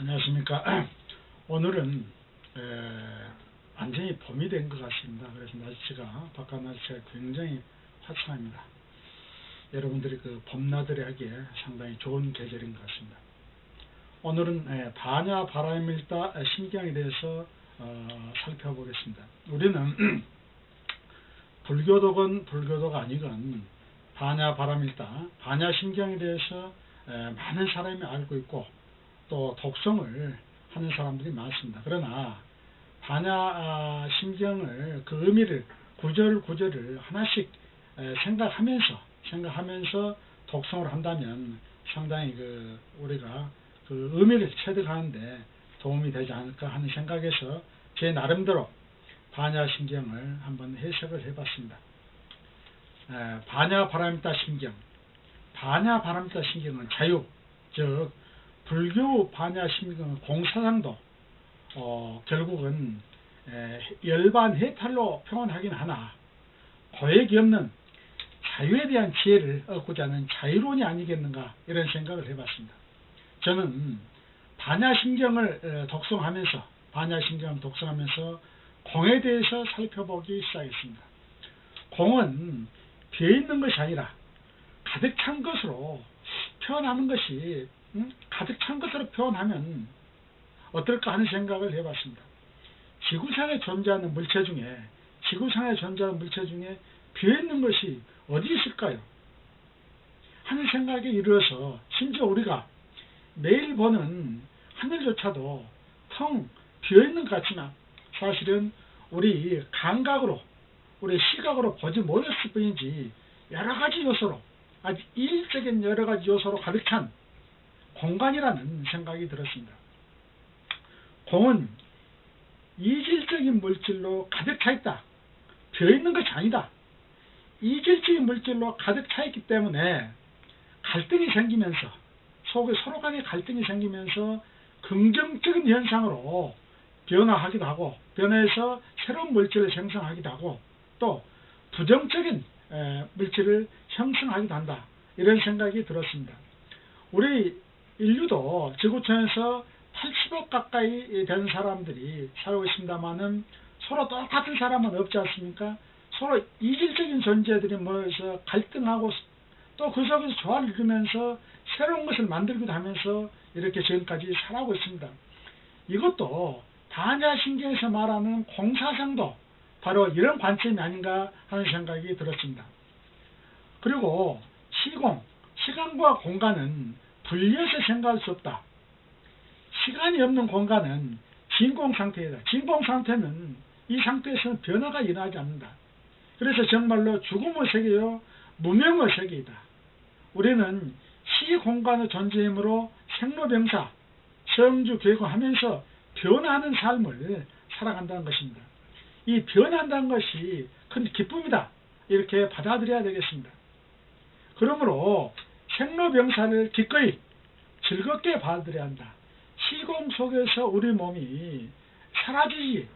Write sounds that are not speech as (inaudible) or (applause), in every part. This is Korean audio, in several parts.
안녕하십니까. (clears throat) 오늘은 에, 완전히 봄이 된 것 같습니다. 그래서 날씨가 바깥 날씨가 굉장히 화창합니다. 여러분들이 그 봄나들이 하기에 상당히 좋은 계절인 것 같습니다. 오늘은 에, 반야 바람일다 신경에 대해서 어, 살펴보겠습니다. 우리는 (clears throat) 불교도건 불교도가 아니건 반야 바람일다 반야 신경에 대해서 에, 많은 사람이 알고 있고 또 독성을 하는 사람들이 많습니다. 그러나 반야 아, 신경을 그 의미를 구절 구절을 하나씩 에, 생각하면서 생각하면서 독성을 한다면 상당히 그 우리가 그 의미를 체득하는데 도움이 되지 않을까 하는 생각에서 제 나름대로 반야 신경을 한번 해석을 해봤습니다. 에, 반야 바람이다 신경, 반야 바람이다 신경은 자유, 즉 불교 반야 신경은 공사상도 어, 결국은 에, 열반 해탈로 표현하긴 하나 고액이 없는 자유에 대한 지혜를 얻고자 하는 자유론이 아니겠는가 이런 생각을 해봤습니다. 저는 반야신경을 에, 독성하면서 반야신경을 독성하면서 공에 대해서 살펴보기 시작했습니다. 공은 비어있는 것이 아니라 가득 찬 것으로 표현하는 것이 음? 가득 찬 것으로 표현하면 어떨까 하는 생각을 해봤습니다. 지구상에 존재하는 물체 중에 지구상에 존재하는 물체 중에 비어있는 것이 어디 있을까요? 하는 생각에 이르러서 심지어 우리가 매일 보는 하늘조차도 텅 비어있는 것 같지만 사실은 우리 감각으로 우리 시각으로 보지 못했을 뿐이지 여러 가지 요소로 아주 일적인 여러 가지 요소로 가득 찬 공간이라는 생각이 들었습니다. 공은 이질적인 물질로 가득 차 있다. 비어 있는 것이 아니다. 이질적인 물질로 가득 차 있기 때문에 갈등이 생기면서 속에 서로 간에 갈등이 생기면서 긍정적인 현상으로 변화하기도 하고 변화해서 새로운 물질을 생성하기도 하고 또 부정적인 물질을 형성하기도 한다. 이런 생각이 들었습니다. 우리 인류도 지구촌에서 80억 가까이 된 사람들이 살고 있습니다만은 서로 똑같은 사람은 없지 않습니까? 서로 이질적인 존재들이 모여서 갈등하고 또 그 속에서 조화를 이루면서 새로운 것을 만들기도 하면서 이렇게 지금까지 살아오고 있습니다. 이것도 반야신경에서 말하는 공사상도 바로 이런 관점이 아닌가 하는 생각이 들었습니다. 그리고 시공, 시간과 공간은 분리해서 생각할 수 없다. 시간이 없는 공간은 진공 상태이다. 진공 상태는 이 상태에서는 변화가 일어나지 않는다. 그래서 정말로 죽음의 세계요, 무명의 세계이다. 우리는 시공간의 존재이므로 생로병사, 성주 개고하면서 변화하는 삶을 살아간다는 것입니다. 이 변한다는 것이 큰 기쁨이다. 이렇게 받아들여야 되겠습니다. 그러므로 생로병사를 기꺼이 즐겁게 받아들여야 한다. 시공 속에서 우리 몸이 사라지지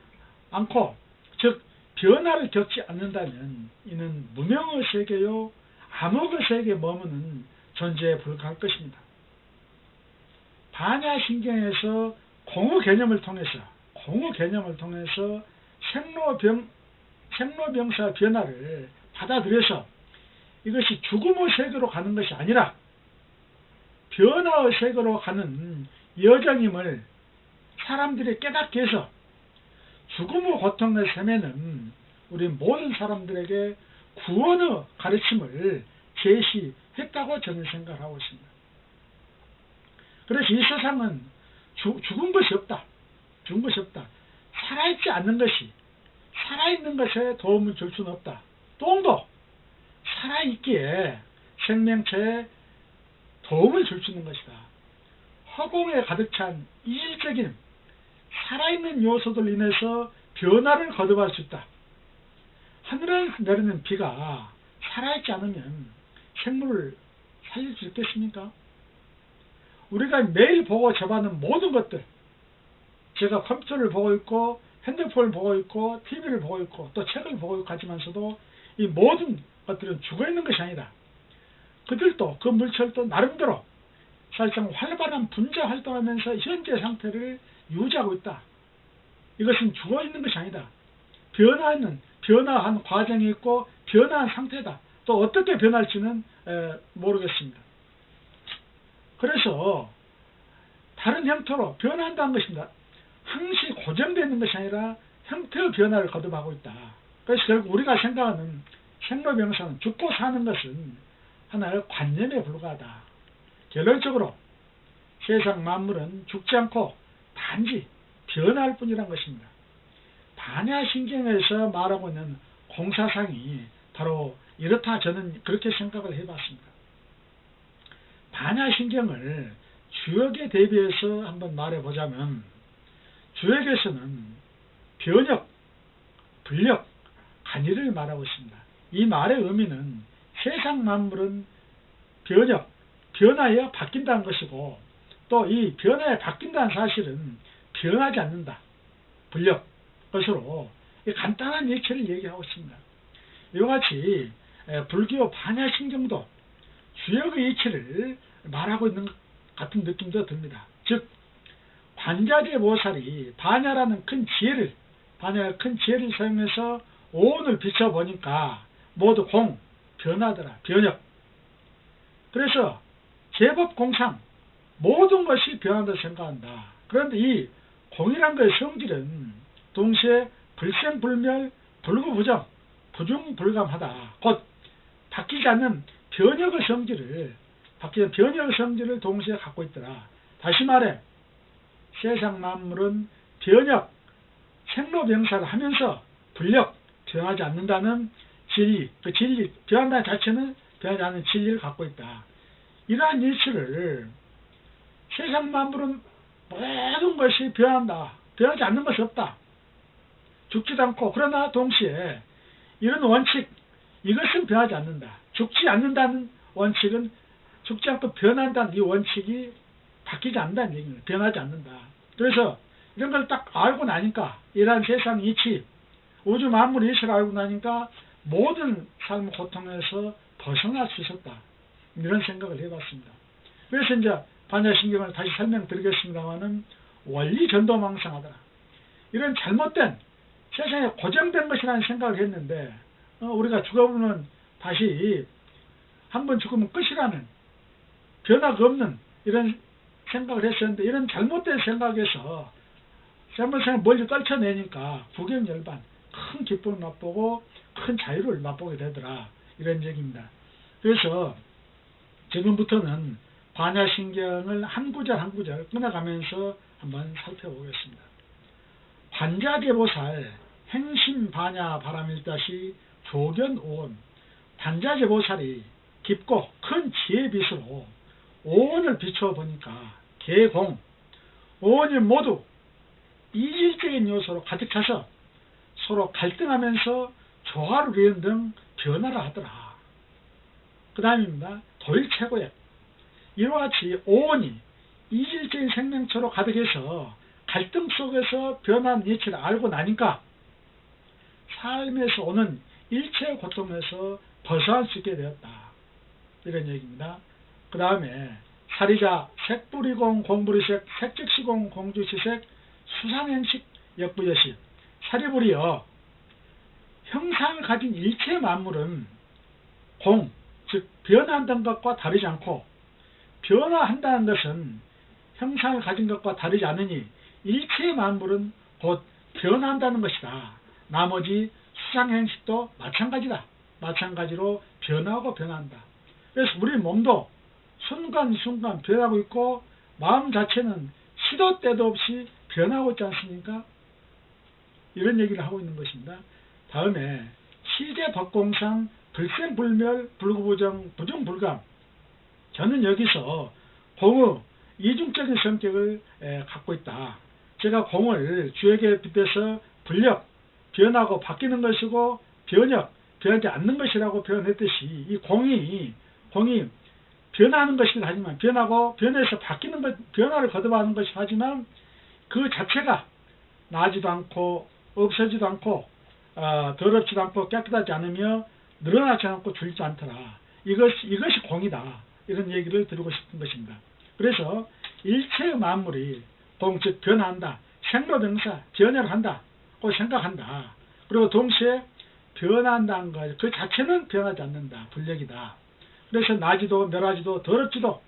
않고 즉 변화를 겪지 않는다면 이는 무명의 세계요 암흑의 세계에 머무는 존재에 불과할 것입니다. 반야신경에서 공의 개념을 통해서 공의 개념을 통해서 생로병 생로병사 변화를 받아들여서 이것이 죽음의 세계로 가는 것이 아니라 변화의 세계로 가는 여정임을 사람들이 깨닫게 해서 죽음의 고통의 세매는 우리 모든 사람들에게 구원의 가르침을 제시했다고 저는 생각하고 있습니다. 그래서 이 세상은 죽, 죽은 것이 없다. 죽은 것이 없다. 살아있지 않는 것이 살아있는 것에 도움을 줄 수는 없다. 똥도 살아있기에 생명체에 도움을 줄 수 있는 것이다. 허공에 가득 찬 이질적인 살아있는 요소들 인해서 변화를 거듭할 수 있다. 하늘에서 내리는 비가 살아있지 않으면 생물을 살릴 수 있겠습니까? 우리가 매일 보고 접하는 모든 것들, 제가 컴퓨터를 보고 있고, 핸드폰을 보고 있고, TV를 보고 있고, 또 책을 보고 있고 하지만서도 이 모든 것들은 죽어 있는 것이 아니다. 그들도 그 물질도 나름대로 사실상 활발한 분자 활동하면서 현재 상태를 유지하고 있다. 이것은 죽어 있는 것이 아니다. 변화하는 변화한 과정이 있고 변화한 상태다. 또 어떻게 변할지는 에, 모르겠습니다. 그래서 다른 형태로 변한다는 것입니다. 항시 고정되어 있는 것이 아니라 형태의 변화를 거듭하고 있다. 그래서 결국 우리가 생각하는 생로병사는 죽고 사는 것은 하나의 관념에 불과하다. 결론적으로 세상 만물은 죽지 않고 단지 변할 뿐이란 것입니다. 반야신경에서 말하고 있는 공사상이 바로 이렇다 저는 그렇게 생각을 해봤습니다. 반야신경을 주역에 대비해서 한번 말해보자면 주역에서는 변역, 불력, 간이를 말하고 있습니다. 이 말의 의미는 세상 만물은 변역, 변화에 바뀐다는 것이고 또 이 변화에 바뀐다는 사실은 변하지 않는다. 불력 것으로 이 간단한 예체를 얘기하고 있습니다. 이와 같이 에, 불교 반야신경도 주역의 이치를 말하고 있는 것 같은 느낌도 듭니다. 즉 관자재 보살이 반야라는 큰 지혜를 반야의 큰 지혜를 사용해서 오온을 비춰보니까 모두 공, 변하더라, 변역. 그래서 제법 공상 모든 것이 변한다 생각한다. 그런데 이 공이란 것의 성질은 동시에 불생불멸, 불구부정, 부중불감하다. 곧 바뀌지 않는 변혁의 성질을 바뀌는 변혁의 성질을 동시에 갖고 있더라. 다시 말해 세상 만물은 변혁, 생로병사를 하면서 불력, 변하지 않는다는 진리, 그 진리, 변한다는 자체는 변하지 않는 진리를 갖고 있다. 이러한 일치를 세상 만물은 모든 것이 변한다. 변하지 않는 것이 없다. 죽지도 않고 그러나 동시에 이런 원칙 이것은 변하지 않는다. 죽지 않는다는 원칙은 죽지 않고 변한다는 이 원칙이 바뀌지 않는다는 얘기입니다. 변하지 않는다. 그래서 이런 걸 딱 알고 나니까 이러한 세상 이치 우주 만물 이치를 알고 나니까 모든 삶 고통에서 벗어날 수 있었다. 이런 생각을 해봤습니다. 그래서 이제 반야신경을 다시 설명드리겠습니다만은 원리 전도망상하더라. 이런 잘못된 세상에 고정된 것이라는 생각을 했는데 어, 우리가 죽어보면 다시 한 번 죽으면 끝이라는 변화가 없는 이런 생각을 했었는데 이런 잘못된 생각에서 잘못된 생각 멀리 떨쳐내니까 구경열반 큰 기쁨을 맛보고 큰 자유를 맛보게 되더라 이런 얘기입니다. 그래서 지금부터는 반야신경을 한 구절 한 구절 끊어가면서 한번 살펴보겠습니다. 관자계보살 행심반야 바람일다시 조견오온 단자제보살이 깊고 큰 지혜 빛으로 오온을 비춰보니까 개공, 오온이 모두 이질적인 요소로 가득 차서 서로 갈등하면서 조화를 이룬 등 변화를 하더라. 그 다음입니다. 도일 최고의 이와 같이 오온이 이질적인 생명체로 가득해서 갈등 속에서 변한 이치를 알고 나니까 삶에서 오는 일체의 고통에서 벗어날 수 있게 되었다. 이런 얘기입니다. 그 다음에 사리자 색불이공 공부리색 색즉시공 공주시색 수상행식 역부여식 사리불이여 형상을 가진 일체 만물은 공, 즉 변화한다는 것과 다르지 않고 변화한다는 것은 형상을 가진 것과 다르지 않으니 일체 만물은 곧 변화한다는 것이다. 나머지 수상행식도 마찬가지다. 마찬가지로 변하고 변한다. 그래서 우리 몸도 순간순간 변하고 있고 마음 자체는 시도 때도 없이 변하고 있지 않습니까? 이런 얘기를 하고 있는 것입니다. 다음에 시제 법공상 불생불멸 불구부정 부정불감 저는 여기서 공의 이중적인 성격을 갖고 있다. 제가 공을 주에게 빗대서 불력, 변하고 바뀌는 것이고 변역, 변하지 않는 것이라고 표현했듯이 이 공이 공이 변하는 것이긴 하지만 변하고 변해서 바뀌는 것, 변화를 거듭하는 것이 하지만 그 자체가 나지도 않고 없어지도 않고 어, 더럽지도 않고 깨끗하지 않으며 늘어나지 않고 줄지 않더라. 이것 이것이 공이다. 이런 얘기를 드리고 싶은 것입니다. 그래서 일체의 만물이 공 즉 변한다. 생로병사 변화를 한다. 고 생각한다. 그리고 동시에 변한다는 것, 그 자체는 변하지 않는다. 불력이다. 그래서 나지도 멸하지도 더럽지도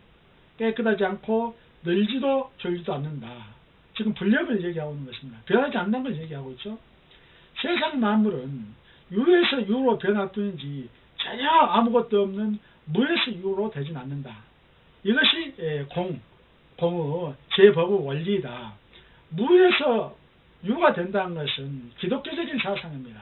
깨끗하지 않고 늘지도 졸지도 않는다. 지금 불력을 얘기하고 있는 것입니다. 변하지 않는 걸 얘기하고 있죠. 세상 만물은 유에서 유로 뿐이지 전혀 아무것도 없는 무에서 유로 되진 않는다. 이것이 예, 공, 공의 제법의 원리이다. 무에서 유가 된다는 것은 기독교적인 사상입니다.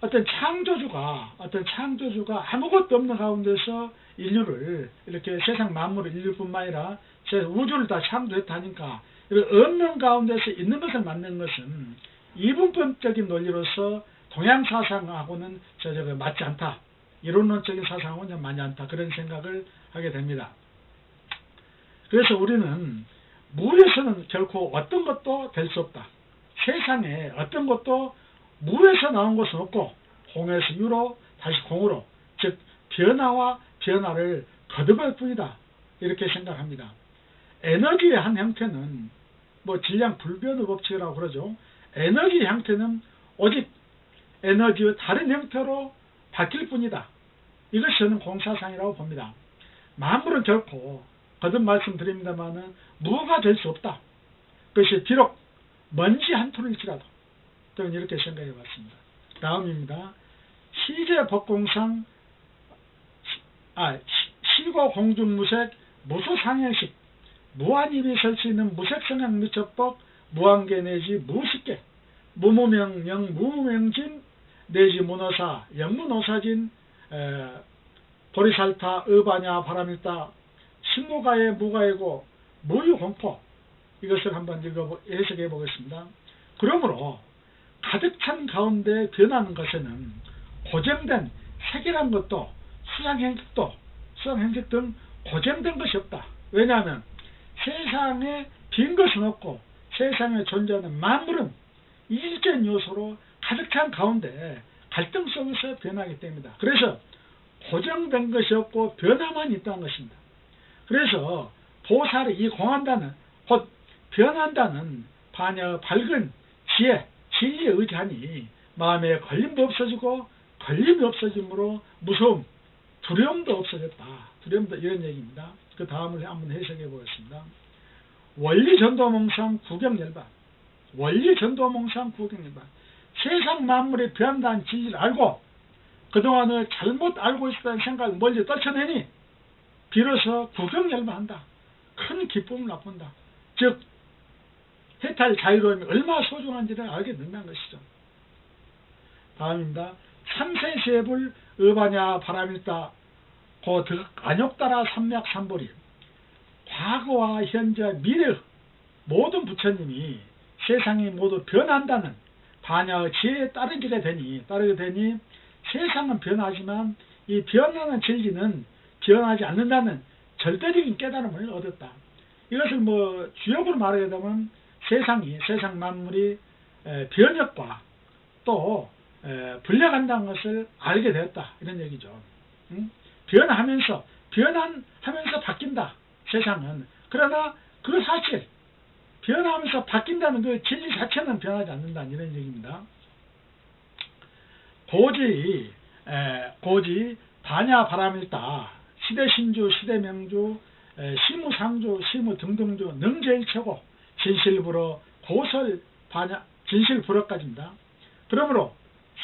어떤 창조주가 어떤 창조주가 아무것도 없는 가운데서 인류를 이렇게 세상 만물을 인류뿐만 아니라 제 우주를 다 창조했다니까 없는 가운데서 있는 것을 만든 것은 이분법적인 논리로서 동양 사상하고는 저 저거 맞지 않다. 이론론적인 사상하고는 맞지 않다. 그런 생각을 하게 됩니다. 그래서 우리는 무에서는 결코 어떤 것도 될 수 없다. 세상에 어떤 것도 무에서 나온 것은 없고 공에서 유로 다시 공으로 즉 변화와 변화를 거듭할 뿐이다. 이렇게 생각합니다. 에너지의 한 형태는 뭐 질량 불변의 법칙이라고 그러죠. 에너지 형태는 오직 에너지의 다른 형태로 바뀔 뿐이다. 이것이 저는 공사상이라고 봅니다. 만물은 결코 거듭 말씀드립니다만은 무가 될 수 없다. 그것이 비록 먼지 한 톨일지라도 저는 이렇게 생각해 봤습니다. 다음입니다. 시제 법공상 아 시- 시고 공중무색 무수상행식. 무한입이 설수 있는 무색성향 미처법 무한계 내지 무식계. 무무명령 무무명진 내지 문어사 영문오사진 에, 보리살타 의바냐 바람일다. 신무가의 무가이고 무유공포. 이것을 한번 읽어 해석해 보겠습니다. 그러므로 가득 찬 가운데 변하는 것에는 고정된 색이란 것도 수상행식도 수상행식 등 고정된 것이 없다. 왜냐하면 세상에 빈 것은 없고 세상에 존재하는 만물은 이질적인 요소로 가득 찬 가운데 갈등 속에서 변하기 때문이다. 그래서 고정된 것이 없고 변화만 있다는 것입니다. 그래서 보살의 이 공한다는 곧 변한다는 반여 밝은 지혜, 진리에 의지하니 마음에 걸림도 없어지고 걸림이 없어짐으로 무서움, 두려움도 없어졌다. 두려움도 이런 얘기입니다. 그 다음을 한번 해석해 보겠습니다. 원리 전도몽상 구경열반 원리 전도몽상 구경열반 세상 만물이 변한다는 진리를 알고 그동안을 잘못 알고 있었다는 생각을 멀리 떨쳐내니 비로소 구경열반한다. 큰 기쁨을 맛본다. 즉 해탈 자유로움이 얼마나 소중한지를 알게 된다는 것이죠. 다음입니다. 삼세세불 의바냐 바람일다 고득 안욕따라 삼맥 삼보리 과거와 현재 미래 모든 부처님이 세상이 모두 변한다는 반야의 지혜에 따르게 되니 따르게 되니 세상은 변하지만 이 변하는 진리는 변하지 않는다는 절대적인 깨달음을 얻었다. 이것을 뭐 주역으로 말하게 되면 세상이 세상 만물이 에, 변혁과 또 에, 불려간다는 것을 알게 되었다 이런 얘기죠. 응? 변하면서 변하면서 바뀐다 세상은 그러나 그 사실 변하면서 바뀐다는 그 진리 자체는 변하지 않는다 이런 얘기입니다. 고지 에, 고지 반야 바람일다 시대 신주 시대 명주 에, 시무 상주 시무 등등주 능제일체고 진실불어 고설 반야 진실불어까지입니다. 그러므로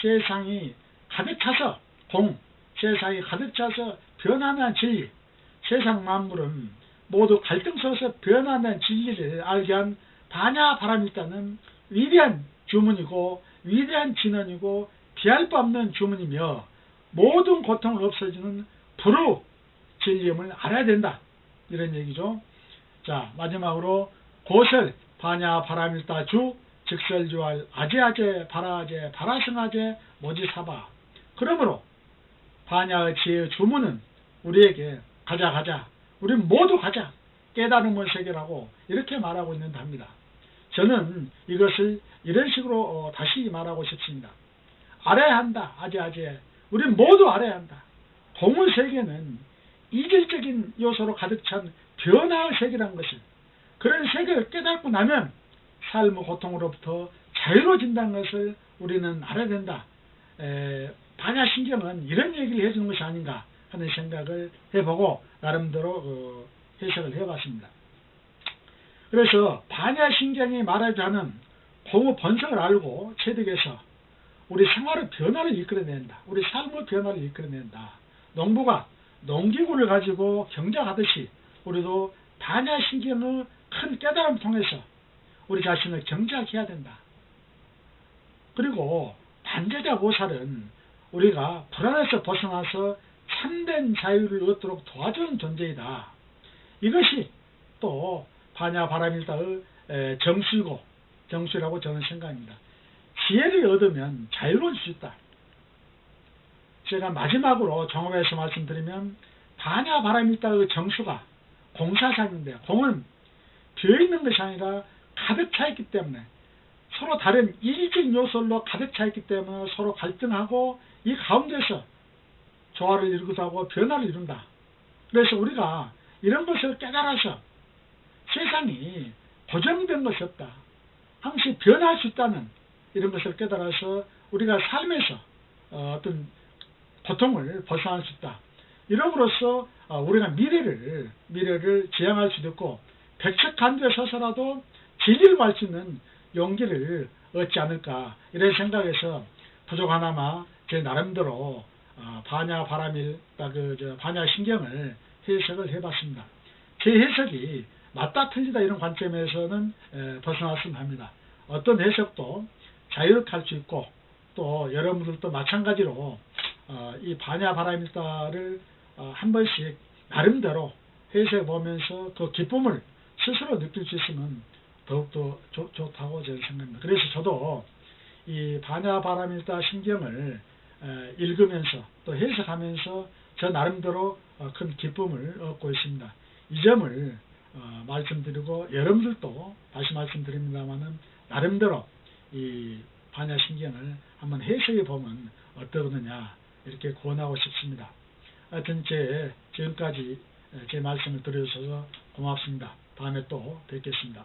세상이 가득 차서 공 세상이 가득 차서 변하는 진리 세상 만물은 모두 갈등 속에서 변하는 진리를 알게 한 반야 바람일다는 위대한 주문이고 위대한 진언이고 비할 바 없는 주문이며 모든 고통을 없애주는 불우 진리임을 알아야 된다. 이런 얘기죠. 자 마지막으로 고설 반야 바람일다 주 즉설주할 아제아제 바라아제 바라승아제 모지사바 그러므로 반야의 지혜의 주문은 우리에게 가자 가자 우리 모두 가자 깨달음을 세계라고 이렇게 말하고 있는 답니다. 저는 이것을 이런 식으로 어, 다시 말하고 싶습니다. 알아야 한다 아제아제 우리 모두 알아야 한다. 공의 세계는 이질적인 요소로 가득 찬 변화의 세계라는 것을 그런 세계를 깨닫고 나면 삶의 고통으로부터 자유로워진다는 것을 우리는 알아야 된다. 에, 반야신경은 이런 얘기를 해주는 것이 아닌가 하는 생각을 해보고 나름대로 어, 해석을 해봤습니다. 그래서 반야신경이 말하자는 공의 본성을 알고 체득해서 우리 생활의 변화를 이끌어낸다. 우리 삶의 변화를 이끌어낸다. 농부가 농기구를 가지고 경작하듯이 우리도 반야신경의 큰 깨달음을 통해서 우리 자신을 경작해야 된다. 그리고 반제자 보살은 우리가 불안에서 벗어나서 참된 자유를 얻도록 도와주는 존재이다. 이것이 또 반야 바람일다의 에, 정수이고 정수라고 저는 생각합니다. 지혜를 얻으면 자유로울 수 있다. 제가 마지막으로 종합해서 말씀드리면 반야 바람일다의 정수가 공사상인데 공은 비어있는 것이 아니라 가득 차 있기 때문에 서로 다른 일적 요소로 가득 차 있기 때문에 서로 갈등하고 이 가운데서 조화를 이루기도 하고 변화를 이룬다. 그래서 우리가 이런 것을 깨달아서 세상이 고정된 것이 없다. 항상 변할 수 있다는 이런 것을 깨달아서 우리가 삶에서 어, 어떤 고통을 벗어날 수 있다. 이름으로써 어, 우리가 미래를 미래를 지향할 수도 있고 백척 간두에 서서라도 진리를 말 수 있는 용기를 얻지 않을까 이런 생각에서 부족 하나마 제 나름대로 어, 반야 바람일 그저 반야 신경을 해석을 해봤습니다. 제 해석이 맞다 틀리다 이런 관점에서는 에, 벗어났으면 합니다. 어떤 해석도 자유롭게 할 수 있고 또 여러분들도 마찬가지로 어, 이 반야 바람일다를 어, 한 번씩 나름대로 해석해 보면서 그 기쁨을 스스로 느낄 수 있으면 더욱더 좋, 좋다고 저는 생각합니다. 그래서 저도 이 반야 바람일다 신경을 에, 읽으면서 또 해석하면서 저 나름대로 어, 큰 기쁨을 얻고 있습니다. 이 점을 어, 말씀드리고 여러분들도 다시 말씀드립니다만은 나름대로 이 반야 신경을 한번 해석해 보면 어떠느냐 이렇게 권하고 싶습니다. 하여튼 제 지금까지 제 말씀을 들어주셔서 고맙습니다. 다음에 또 뵙겠습니다.